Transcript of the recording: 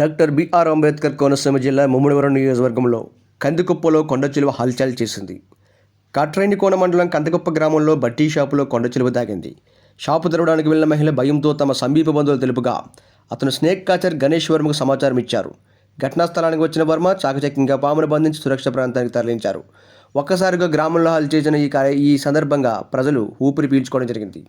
Doctor BR Ambedkar Konaseema జిల్లా ముమ్మడివరం నియోజకవర్గంలో కందికుప్పలో కొండ చిలువ హల్చల్ చేసింది. కాట్రేనికోన మండలం కందకుప్ప గ్రామంలో బట్టీ షాపులో కొండ చిలువ తాగింది షాపు తెరవడానికి వెళ్ళిన మహిళ భయంతో తమ సమీప బంధువులు తెలుపుగా అతను స్నేక్ కాచర్ గణేష్ వర్మకు సమాచారం ఇచ్చారు. ఘటనా స్థలానికి వచ్చిన వర్మ చాకచక్యంగా పామును బంధించి సురక్షిత ప్రాంతానికి తరలించారు. ఒక్కసారిగా గ్రామంలో హల్చేసిన ఈ కార్య ఈ సందర్భంగా ప్రజలు ఊపిరి పీల్చుకోవడం జరిగింది.